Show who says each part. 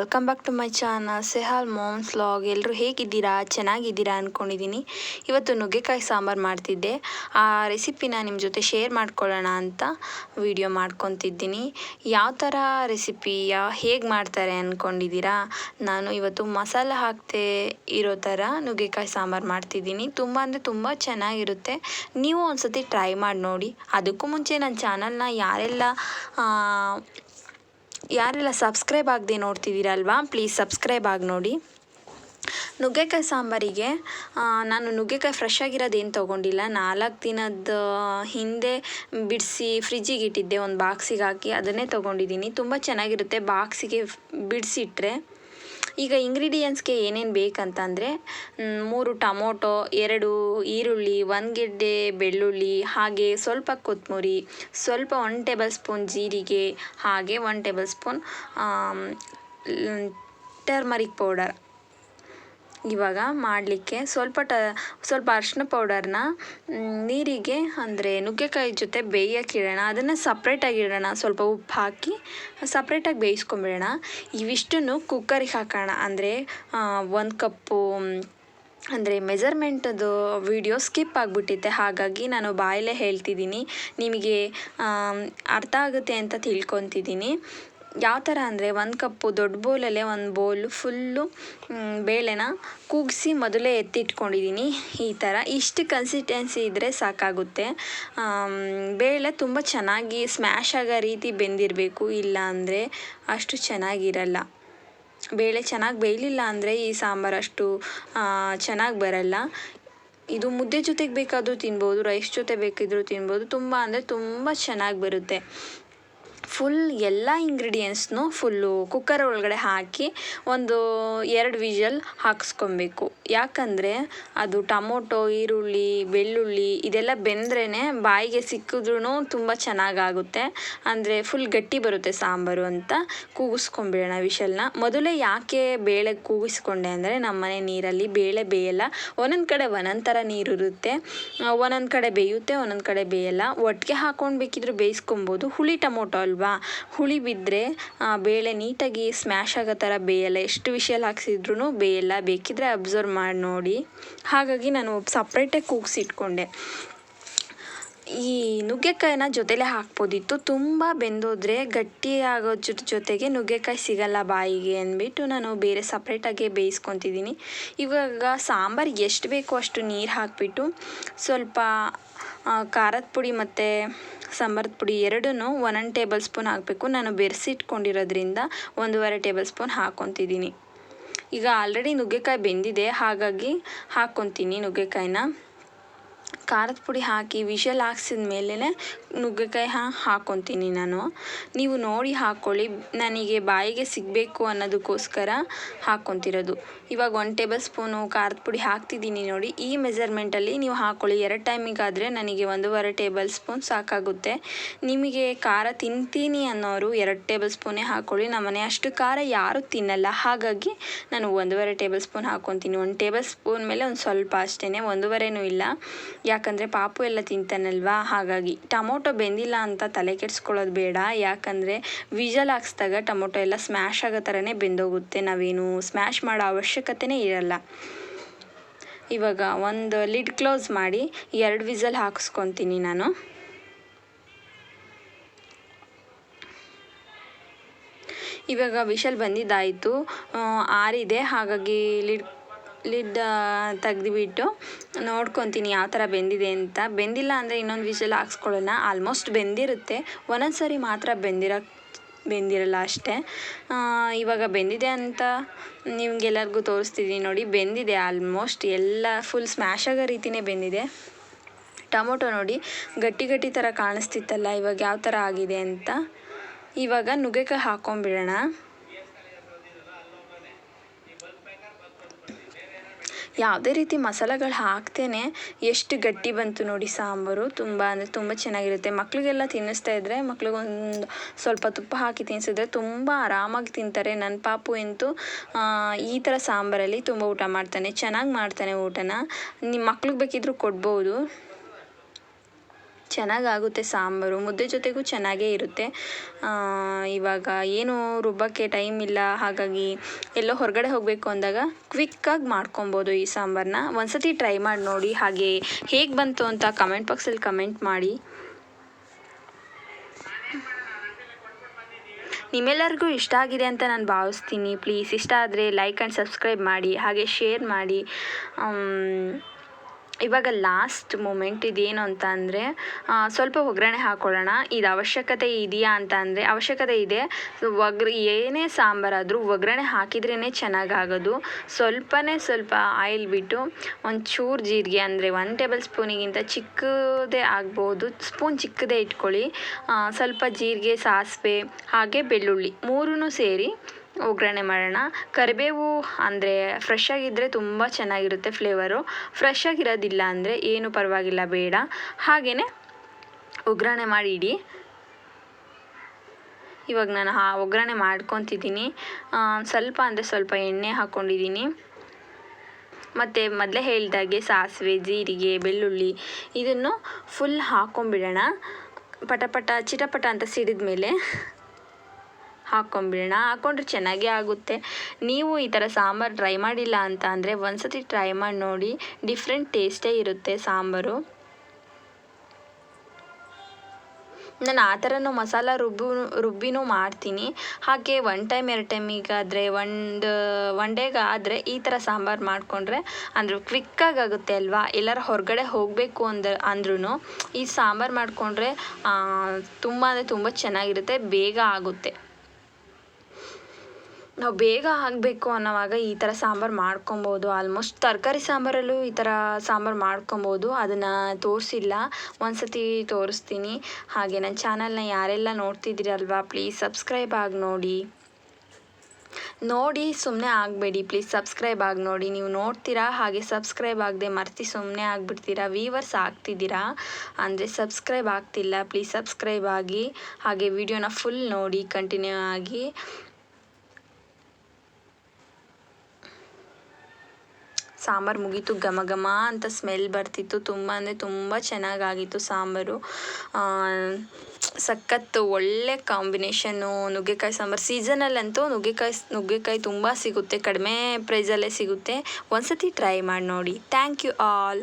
Speaker 1: Welcome back to my channel Sehal moms vlog ಎಲ್ಲರೂ ಹೇಗಿದ್ದೀರಾ? ಚೆನ್ನಾಗಿದ್ದೀರಾ ಅಂದ್ಕೊಂಡಿದ್ದೀನಿ ಇವತ್ತು ನುಗ್ಗೆಕಾಯಿ ಸಾಂಬಾರು ಮಾಡ್ತಿದ್ದೆ. ಆ ರೆಸಿಪಿನ ನಿಮ್ಮ ಜೊತೆ ಶೇರ್ ಮಾಡ್ಕೊಳ್ಳೋಣ ಅಂತ ವಿಡಿಯೋ ಮಾಡ್ಕೊತಿದ್ದೀನಿ. ಯಾವ ಥರ ರೆಸಿಪಿ ಹೇಗೆ ಮಾಡ್ತಾರೆ ಅಂದ್ಕೊಂಡಿದ್ದೀರಾ ನಾನು ಇವತ್ತು ಮಸಾಲೆ ಹಾಕ್ತೇ ಇರೋ ಥರ ನುಗ್ಗೆಕಾಯಿ ಸಾಂಬಾರು ಮಾಡ್ತಿದ್ದೀನಿ. ತುಂಬ ಅಂದರೆ ತುಂಬ ಚೆನ್ನಾಗಿರುತ್ತೆ. ನೀವು ಒಂದು ಸತಿ ಟ್ರೈ ಮಾಡಿ ನೋಡಿ. ಅದಕ್ಕೂ ಮುಂಚೆ ನನ್ನ ಚಾನಲ್ನ ಯಾರೆಲ್ಲ ಯಾರೆಲ್ಲ ಸಬ್ಸ್ಕ್ರೈಬ್ ಆಗದೆ ನೋಡ್ತಿದ್ದೀರಲ್ವಾ ಪ್ಲೀಸ್ ಸಬ್ಸ್ಕ್ರೈಬ್ ಆಗಿ ನೋಡಿ. ನುಗ್ಗೆಕಾಯಿ ಸಾಂಬಾರಿಗೆ ನಾನು ನುಗ್ಗೆಕಾಯಿ ಫ್ರೆಶ್ ಆಗಿರೋದೇನು ತೊಗೊಂಡಿಲ್ಲ. ನಾಲ್ಕು ದಿನದ ಹಿಂದೆ ಬಿಡಿಸಿ ಫ್ರಿಜ್ಜಿಗೆ ಇಟ್ಟಿದ್ದೆ, ಒಂದು ಬಾಕ್ಸಿಗೆ ಹಾಕಿ ಅದನ್ನೇ ತೊಗೊಂಡಿದ್ದೀನಿ. ತುಂಬ ಚೆನ್ನಾಗಿರುತ್ತೆ ಬಾಕ್ಸಿಗೆ ಬಿಡಿಸಿಟ್ರೆ. ಈಗ ಇಂಗ್ರೀಡಿಯೆಂಟ್ಸ್ಗೆ ಏನೇನು ಬೇಕಂತಂದರೆ ಮೂರು ಟಮೋಟೊ, ಎರಡು ಈರುಳ್ಳಿ, ಒಂದು ಗೆಡ್ಡೆ ಬೆಳ್ಳುಳ್ಳಿ, ಹಾಗೆ ಸ್ವಲ್ಪ ಕೊತ್ತಂಬರಿ ಸ್ವಲ್ಪ ಒನ್ ಟೇಬಲ್ ಸ್ಪೂನ್ ಜೀರಿಗೆ, ಹಾಗೆ one table spoon turmeric powder ಇವಾಗ ಮಾಡಲಿಕ್ಕೆ ಸ್ವಲ್ಪ ಟ, ಸ್ವಲ್ಪ ಅರಿಶಿನ ಪೌಡರ್ನ ನೀರಿಗೆ ಅಂದರೆ ನುಗ್ಗೆಕಾಯಿ ಜೊತೆ ಬೇಯಕ್ಕೆ ಇಡೋಣ. ಅದನ್ನು ಸಪ್ರೇಟಾಗಿ ಇಡೋಣ. ಸ್ವಲ್ಪ ಉಪ್ಪು ಹಾಕಿ ಸಪ್ರೇಟಾಗಿ ಬೇಯಿಸ್ಕೊಂಬಿಡೋಣ. ಇವಿಷ್ಟನ್ನು ಕುಕ್ಕರಿಗೆ ಹಾಕೋಣ. ಅಂದರೆ ಒಂದು ಕಪ್ಪು ಅಂದರೆ ಮೆಜರ್ಮೆಂಟದು ವಿಡಿಯೋ ಸ್ಕಿಪ್ ಆಗಿಬಿಟ್ಟಿತ್ತೆ. ಹಾಗಾಗಿ ನಾನು ಬಾಯಲ್ಲೇ ಹೇಳ್ತಿದ್ದೀನಿ. ನಿಮಗೆ ಅರ್ಥ ಆಗುತ್ತೆ ಅಂತ ತಿಳ್ಕೊತಿದ್ದೀನಿ. ಯಾವ ಥರ ಅಂದರೆ ಒಂದು ಕಪ್ಪು ದೊಡ್ಡ ಬೌಲಲ್ಲೇ ಒಂದು ಬೌಲು ಫುಲ್ಲು ಬೇಳೆನ ಕೂಗಿಸಿ ಮೊದಲೇ ಎತ್ತಿಟ್ಕೊಂಡಿದ್ದೀನಿ ಈ ಥರ. ಇಷ್ಟು ಕನ್ಸಿಸ್ಟೆನ್ಸಿ ಇದ್ದರೆ ಸಾಕಾಗುತ್ತೆ. ಬೇಳೆ ತುಂಬ ಚೆನ್ನಾಗಿ ಸ್ಮ್ಯಾಶ್ ಆಗೋ ರೀತಿ ಬೆಂದಿರಬೇಕು, ಇಲ್ಲ ಅಂದರೆ ಅಷ್ಟು ಚೆನ್ನಾಗಿರಲ್ಲ. ಬೇಳೆ ಚೆನ್ನಾಗಿ ಬೇಯಲಿಲ್ಲ ಅಂದರೆ ಈ ಸಾಂಬಾರು ಅಷ್ಟು ಚೆನ್ನಾಗಿ ಬರಲ್ಲ. ಇದು ಮುದ್ದೆ ಜೊತೆಗೆ ಬೇಕಾದರೂ ತಿನ್ಬೋದು, ರೈಸ್ ಜೊತೆ ಬೇಕಿದ್ದರೂ ತಿನ್ಬೋದು, ತುಂಬ ಅಂದರೆ ತುಂಬ ಚೆನ್ನಾಗಿ ಬರುತ್ತೆ. ಫುಲ್ ಎಲ್ಲ ಇಂಗ್ರೀಡಿಯೆಂಟ್ಸ್ನು ಫುಲ್ಲು ಕುಕ್ಕರ್ ಒಳಗಡೆ ಹಾಕಿ ಒಂದು ಎರಡು ವಿಷಲ್ ಹಾಕಿಸ್ಕೊಬೇಕು. ಯಾಕಂದರೆ ಅದು ಟೊಮೊಟೊ, ಈರುಳ್ಳಿ, ಬೆಳ್ಳುಳ್ಳಿ ಇದೆಲ್ಲ ಬೆಂದ್ರೇ ಬಾಯಿಗೆ ಸಿಕ್ಕಿದ್ರೂ ತುಂಬ ಚೆನ್ನಾಗಾಗುತ್ತೆ. ಅಂದರೆ ಫುಲ್ ಗಟ್ಟಿ ಬರುತ್ತೆ ಸಾಂಬಾರು ಅಂತ ಕೂಗಿಸ್ಕೊಂಬಿಡೋಣ ವಿಷಲ್ನ ಮೊದಲೇ ಯಾಕೆ ಬೇಳೆ ಕೂಗಿಸ್ಕೊಂಡೆ ಅಂದರೆ ನಮ್ಮನೆ ನೀರಲ್ಲಿ ಬೇಳೆ ಬೇಯಲ್ಲ. ಒಂದೊಂದು ಕಡೆ ಒಂದೊಂದು ಥರ ನೀರು ಇರುತ್ತೆ ಒಂದೊಂದು ಕಡೆ ಬೇಯುತ್ತೆ, ಒಂದೊಂದು ಕಡೆ ಬೇಯಲ್ಲ. ಒಟ್ಟಿಗೆ ಹಾಕೊಂಡು ಬೇಕಿದ್ರೆ ಬೇಯಿಸ್ಕೊಬೋದು. ಹುಳಿ ಟೊಮೊಟೊ ಅಲ್ವಾ? ಹುಳಿ ಬಿದ್ದರೆ ಬೇಳೆ ನೀಟಾಗಿ ಸ್ಮ್ಯಾಶ್ ಆಗೋ ಥರ ಬೇಯಲ್ಲ. ಎಷ್ಟು ವಿಷಲ್ ಹಾಕ್ಸಿದ್ರೂ ಬೇಯಲ್ಲ. ಬೇಕಿದ್ರೆ ಅಬ್ಸರ್ವ್ ಮಾಡಿ ನೋಡಿ. ಹಾಗಾಗಿ ನಾನು ಸಪ್ರೇಟಾಗಿ ಕೂಗಿಸಿಟ್ಕೊಂಡೆ ಈ ನುಗ್ಗೆಕಾಯಿನ ಜೊತೆಲೇ ಹಾಕ್ಬೋದಿತ್ತು. ತುಂಬ ಬೆಂದೋದ್ರೆ ಗಟ್ಟಿ ಆಗೋ ಜೊತೆ ಜೊತೆಗೆ ನುಗ್ಗೆಕಾಯಿ ಸಿಗಲ್ಲ ಬಾಯಿಗೆ ಅಂದ್ಬಿಟ್ಟು ನಾನು ಬೇರೆ ಸಪ್ರೇಟಾಗೆ ಬೇಯಿಸ್ಕೊತಿದ್ದೀನಿ. ಇವಾಗ ಸಾಂಬಾರು ಎಷ್ಟು ಬೇಕೋ ಅಷ್ಟು ನೀರು ಹಾಕಿಬಿಟ್ಟು ಸ್ವಲ್ಪ ಖಾರದ ಪುಡಿ ಮತ್ತು ಸಾಂಬಾರದ ಪುಡಿ ಎರಡನ್ನೂ ಒಂದೊಂದು ಟೇಬಲ್ ಸ್ಪೂನ್ ಹಾಕಬೇಕು. ನಾನು ಬೆರೆಸಿಟ್ಕೊಂಡಿರೋದ್ರಿಂದ ಒಂದೂವರೆ ಟೇಬಲ್ ಸ್ಪೂನ್ ಹಾಕ್ಕೊತಿದ್ದೀನಿ. ಈಗ ಆಲ್ರೆಡಿ ನುಗ್ಗೆಕಾಯಿ ಬೆಂದಿದೆ, ಹಾಗಾಗಿ ಹಾಕ್ಕೊತೀನಿ ನುಗ್ಗೆಕಾಯಿನ. ಖಾರದ ಪುಡಿ ಹಾಕಿ ವಿಷಲ್ ಹಾಕ್ಸಿದ ಮೇಲೇ ನುಗ್ಗೆಕಾಯಿ ಹಾ ಹಾಕ್ಕೊತೀನಿ ನಾನು. ನೀವು ನೋಡಿ ಹಾಕ್ಕೊಳ್ಳಿ ನನಗೆ ಬಾಯಿಗೆ ಸಿಗಬೇಕು ಅನ್ನೋದಕ್ಕೋಸ್ಕರ ಹಾಕ್ಕೊತಿರೋದು ಇವಾಗ ಒನ್ ಟೇಬಲ್ ಸ್ಪೂನು ಖಾರದ ಪುಡಿ ಹಾಕ್ತಿದ್ದೀನಿ ನೋಡಿ. ಈ ಮೆಜರ್ಮೆಂಟಲ್ಲಿ ನೀವು ಹಾಕ್ಕೊಳ್ಳಿ ಎರಡು ಟೈಮಿಗಾದರೆ ನನಗೆ ಒಂದೂವರೆ ಟೇಬಲ್ ಸ್ಪೂನ್ ಸಾಕಾಗುತ್ತೆ. ನಿಮಗೆ ಖಾರ ತಿಂತೀನಿ ಅನ್ನೋರು ಎರಡು ಟೇಬಲ್ ಸ್ಪೂನೇ ಹಾಕ್ಕೊಳ್ಳಿ ನಮ್ಮನೆ ಅಷ್ಟು ಖಾರ ಯಾರೂ ತಿನ್ನಲ್ಲ. ಹಾಗಾಗಿ ನಾನು ಒಂದೂವರೆ ಟೇಬಲ್ ಸ್ಪೂನ್ ಹಾಕ್ಕೊತೀನಿ ಒಂದು ಟೇಬಲ್ ಸ್ಪೂನ್ ಮೇಲೆ ಒಂದು ಸ್ವಲ್ಪ ಅಷ್ಟೇ ಒಂದೂವರೆನೂ ಇಲ್ಲ. ಯಾಕಂದರೆ ಪಾಪು ಎಲ್ಲ ತಿಂತಾನಲ್ವಾ? ಹಾಗಾಗಿ ಟೊಮೊಟೊ ಬೆಂದಿಲ್ಲ ಅಂತ ತಲೆ ಕೆಡಿಸ್ಕೊಳ್ಳೋದು ಬೇಡ. ಯಾಕಂದರೆ ವಿಜಲ್ ಹಾಕ್ಸ್ದಾಗ ಟೊಮೊಟೊ ಎಲ್ಲ ಸ್ಮ್ಯಾಶ್ ಆಗೋ ಥರನೇ ಬೆಂದೋಗುತ್ತೆ. ನಾವೇನು ಸ್ಮ್ಯಾಶ್ ಮಾಡೋ ಅವಶ್ಯಕತೆನೇ ಇರಲ್ಲ. ಇವಾಗ ಒಂದು ಲಿಡ್ ಕ್ಲೋಸ್ ಮಾಡಿ ಎರಡು ವಿಜಲ್ ಹಾಕಿಸ್ಕೊತೀನಿ ನಾನು. ಇವಾಗ ವಿಷಲ್ ಬಂದಿದ್ದಾಯಿತು. ಆರಿದೆ. ಹಾಗಾಗಿ ಲಿಡ್ ಲಿಡ್ ತೆಗ್ದುಬಿಟ್ಟು ನೋಡ್ಕೊತೀನಿ ಯಾವ ಥರ ಬೆಂದಿದೆ ಅಂತ. ಬೆಂದಿಲ್ಲ ಅಂದರೆ ಇನ್ನೊಂದು ವಿಷಲ್ ಹಾಕ್ಸ್ಕೊಳ್ಳೋಣ. ಆಲ್ಮೋಸ್ಟ್ ಬೆಂದಿರುತ್ತೆ. ಒಂದೊಂದು ಸರಿ ಮಾತ್ರ ಬೆಂದಿರೋ, ಬೆಂದಿರಲ್ಲ ಅಷ್ಟೇ. ಇವಾಗ ಬೆಂದಿದೆ ಅಂತ ನಿಮ್ಗೆಲ್ಲರಿಗೂ ತೋರಿಸ್ತಿದ್ದೀನಿ ನೋಡಿ. ಬೆಂದಿದೆ ಆಲ್ಮೋಸ್ಟ್ ಎಲ್ಲ ಫುಲ್ ಸ್ಮ್ಯಾಶ್ ಆಗೋ ರೀತಿನೇ ಬೆಂದಿದೆ. ಟೊಮೊಟೊ ನೋಡಿ, ಗಟ್ಟಿ ಗಟ್ಟಿ ಥರ ಕಾಣಿಸ್ತಿತ್ತಲ್ಲ, ಇವಾಗ ಯಾವ ಥರ ಆಗಿದೆ ಅಂತ. ಇವಾಗ ನುಗ್ಗೆಕಾಯಿ ಹಾಕ್ಕೊಂಬಿಡೋಣ ಯಾವುದೇ ರೀತಿ ಮಸಾಲೆಗಳು ಹಾಕ್ತೇನೆ. ಎಷ್ಟು ಗಟ್ಟಿ ಬಂತು ನೋಡಿ ಸಾಂಬಾರು. ತುಂಬ ಅಂದರೆ ತುಂಬ ಚೆನ್ನಾಗಿರುತ್ತೆ. ಮಕ್ಕಳಿಗೆಲ್ಲ ತಿನ್ನಿಸ್ತಾ ಇದ್ದರೆ ಮಕ್ಳಿಗೊಂದು ಸ್ವಲ್ಪ ತುಪ್ಪ ಹಾಕಿ ತಿನ್ನಿಸಿದ್ರೆ ತುಂಬ ಆರಾಮಾಗಿ ತಿಂತಾರೆ. ನನ್ನ ಪಾಪು ಅಂತೂ ಈ ಥರ ಸಾಂಬಾರಲ್ಲಿ ತುಂಬ ಊಟ ಮಾಡ್ತಾನೆ. ಚೆನ್ನಾಗಿ ಮಾಡ್ತಾನೆ ಊಟನ. ನಿಮ್ಮ ಮಕ್ಳಿಗೆ ಬೇಕಿದ್ದರೂ ಕೊಡ್ಬೋದು. ಚೆನ್ನಾಗಾಗುತ್ತೆ ಸಾಂಬಾರು, ಮುದ್ದೆ ಜೊತೆಗೂ ಚೆನ್ನಾಗೇ ಇರುತ್ತೆ. ಇವಾಗ ಏನು ರುಬ್ಬಕ್ಕೆ ಟೈಮ್ ಇಲ್ಲ, ಹಾಗಾಗಿ ಎಲ್ಲೋ ಹೊರಗಡೆ ಹೋಗಬೇಕು ಅಂದಾಗ ಕ್ವಿಕ್ಕಾಗಿ ಮಾಡ್ಕೊಬೋದು ಈ ಸಾಂಬಾರನ್ನ ಒಂದ್ಸತಿ ಟ್ರೈ ಮಾಡಿ ನೋಡಿ, ಹಾಗೆ ಹೇಗೆ ಬಂತು ಅಂತ ಕಮೆಂಟ್ ಬಾಕ್ಸಲ್ಲಿ ಕಮೆಂಟ್ ಮಾಡಿ. ನಿಮ್ಮೆಲ್ಲರಿಗೂ ಇಷ್ಟ ಆಗಿದೆ ಅಂತ ನಾನು ಭಾವಿಸ್ತೀನಿ. ಪ್ಲೀಸ್ ಇಷ್ಟ ಆದರೆ ಲೈಕ್ ಆ್ಯಂಡ್ ಸಬ್ಸ್ಕ್ರೈಬ್ ಮಾಡಿ, ಹಾಗೆ ಶೇರ್ ಮಾಡಿ. ಇವಾಗ ಲಾಸ್ಟ್ ಮೂಮೆಂಟ್ ಇದೇನು ಅಂತ ಅಂದರೆ ಸ್ವಲ್ಪ ಒಗ್ಗರಣೆ ಹಾಕ್ಕೊಳ್ಳೋಣ ಇದು ಅವಶ್ಯಕತೆ ಇದೆಯಾ ಅಂತ ಅಂದರೆ, ಅವಶ್ಯಕತೆ ಇದೆ. ಒಗ್ರ, ಏನೇ ಸಾಂಬಾರಾದರೂ ಒಗ್ಗರಣೆ ಹಾಕಿದ್ರೇ ಚೆನ್ನಾಗಾಗೋದು. ಸ್ವಲ್ಪನೇ ಸ್ವಲ್ಪ ಆಯಿಲ್ ಬಿಟ್ಟು ಒಂಚೂರು ಜೀರಿಗೆ, ಅಂದರೆ ಒನ್ ಟೇಬಲ್ ಸ್ಪೂನಿಗಿಂತ ಚಿಕ್ಕದೇ ಆಗ್ಬೋದು. ಸ್ಪೂನ್ ಚಿಕ್ಕದೇ ಇಟ್ಕೊಳ್ಳಿ. ಸ್ವಲ್ಪ ಜೀರಿಗೆ, ಸಾಸಿವೆ, ಹಾಗೆ ಬೆಳ್ಳುಳ್ಳಿ ಮೂರೂ ಸೇರಿ ಒಗ್ಗರಣೆ ಮಾಡೋಣ. ಕರಿಬೇವು ಅಂದರೆ ಫ್ರೆಶ್ ಆಗಿದ್ದರೆ ತುಂಬ ಚೆನ್ನಾಗಿರುತ್ತೆ ಫ್ಲೇವರು ಫ್ರೆಶ್ ಆಗಿರೋದಿಲ್ಲ ಅಂದರೆ ಏನು ಪರವಾಗಿಲ್ಲ, ಬೇಡ. ಹಾಗೆಯೇ ಒಗ್ಗರಣೆ ಮಾಡಿ ಇಡಿ ಇವಾಗ ನಾನು ಹಾ ಒಗ್ಗರಣೆ ಮಾಡ್ಕೊತಿದ್ದೀನಿ. ಸ್ವಲ್ಪ ಅಂದರೆ ಸ್ವಲ್ಪ ಎಣ್ಣೆ ಹಾಕ್ಕೊಂಡಿದ್ದೀನಿ ಮತ್ತು ಮೊದಲೇ ಹೇಳಿದಾಗೆ ಸಾಸಿವೆ, ಜೀರಿಗೆ, ಬೆಳ್ಳುಳ್ಳಿ ಇದನ್ನು ಫುಲ್ ಹಾಕ್ಕೊಂಬಿಡೋಣ ಪಟ ಪಟ ಚಿಟಪಟ ಅಂತ ಸಿಡಿದ ಮೇಲೆ ಹಾಕ್ಕೊಂಬಿಡೋಣ ಹಾಕ್ಕೊಂಡ್ರೆ ಚೆನ್ನಾಗೇ ಆಗುತ್ತೆ. ನೀವು ಈ ಥರ ಸಾಂಬಾರು ಟ್ರೈ ಮಾಡಿಲ್ಲ ಅಂತ ಅಂದರೆ ಒಂದ್ಸತಿ ಟ್ರೈ ಮಾಡಿ ನೋಡಿ. ಡಿಫ್ರೆಂಟ್ ಟೇಸ್ಟೇ ಇರುತ್ತೆ ಸಾಂಬಾರು. ನಾನು ಆ ಥರನೂ ಮಸಾಲ ರುಬ್ಬು, ರುಬ್ಬಿನೂ ಮಾಡ್ತೀನಿ. ಹಾಗೆ ಒನ್ ಟೈಮ್ ಎರಡು ಟೈಮಿಗಾದರೆ ಒಂದು ಒನ್ ಡೇಗಾದರೆ ಈ ಥರ ಸಾಂಬಾರು ಮಾಡಿಕೊಂಡ್ರೆ ಅಂದರೆ ಕ್ವಿಕ್ಕಾಗಿ ಆಗುತ್ತೆ ಅಲ್ವಾ? ಎಲ್ಲರೂ ಹೊರಗಡೆ ಹೋಗಬೇಕು ಅಂದ ಅಂದ್ರೂ ಈ ಸಾಂಬಾರು ಮಾಡಿಕೊಂಡ್ರೆ ತುಂಬ ಅಂದರೆ ತುಂಬ ಚೆನ್ನಾಗಿರುತ್ತೆ, ಬೇಗ ಆಗುತ್ತೆ. ನಾವು ಬೇಗ ಆಗಬೇಕು ಅನ್ನೋವಾಗ ಈ ಥರ ಸಾಂಬಾರು ಮಾಡ್ಕೊಬೋದು. ಆಲ್ಮೋಸ್ಟ್ ತರಕಾರಿ ಸಾಂಬಾರಲ್ಲೂ ಈ ಥರ ಸಾಂಬಾರು ಮಾಡ್ಕೊಬೋದು. ಅದನ್ನು ತೋರಿಸಿಲ್ಲ. ಒಂದು ಸತಿ ತೋರಿಸ್ತೀನಿ. ಹಾಗೆ ನನ್ನ ಚಾನಲ್ನ ಯಾರೆಲ್ಲ ನೋಡ್ತಿದ್ದೀರಲ್ವಾ ಪ್ಲೀಸ್ ಸಬ್ಸ್ಕ್ರೈಬ್ ಆಗಿ ನೋಡಿ. ನೋಡಿ ಸುಮ್ಮನೆ ಆಗಬೇಡಿ ಪ್ಲೀಸ್ ಸಬ್ಸ್ಕ್ರೈಬ್ ಆಗಿ ನೋಡಿ. ನೀವು ನೋಡ್ತೀರಾ, ಹಾಗೆ ಸಬ್ಸ್ಕ್ರೈಬ್ ಆಗದೆ ಮರ್ತಿ ಸುಮ್ಮನೆ ಆಗಿಬಿಡ್ತೀರಾ ವೀವರ್ಸ್ ಆಗ್ತಿದ್ದೀರಾ? ಅಂದರೆ ಸಬ್ಸ್ಕ್ರೈಬ್ ಆಗ್ತಿಲ್ಲ ಪ್ಲೀಸ್ ಸಬ್ಸ್ಕ್ರೈಬ್ ಆಗಿ, ಹಾಗೆ ವಿಡಿಯೋನ ಫುಲ್ ನೋಡಿ ಕಂಟಿನ್ಯೂ ಆಗಿ. ಸಾಂಬಾರು ಮುಗೀತು, ಘಮ ಘಮ ಅಂತ ಸ್ಮೆಲ್ ಬರ್ತಿತ್ತು. ತುಂಬ ಅಂದರೆ ತುಂಬ ಚೆನ್ನಾಗಾಗಿತ್ತು ಸಾಂಬಾರು. ಸಖತ್ತು ಒಳ್ಳೆ ಕಾಂಬಿನೇಷನ್ನು ನುಗ್ಗೆಕಾಯಿ ಸಾಂಬಾರು. ಸೀಸನಲ್ಲಂತೂ ನುಗ್ಗೆಕಾಯಿ ನುಗ್ಗೆಕಾಯಿ ತುಂಬ ಸಿಗುತ್ತೆ, ಕಡಿಮೆ ಪ್ರೈಸಲ್ಲೇ ಸಿಗುತ್ತೆ. ಒಂದು ಸತಿ ಟ್ರೈ ಮಾಡಿ ನೋಡಿ. Thank you all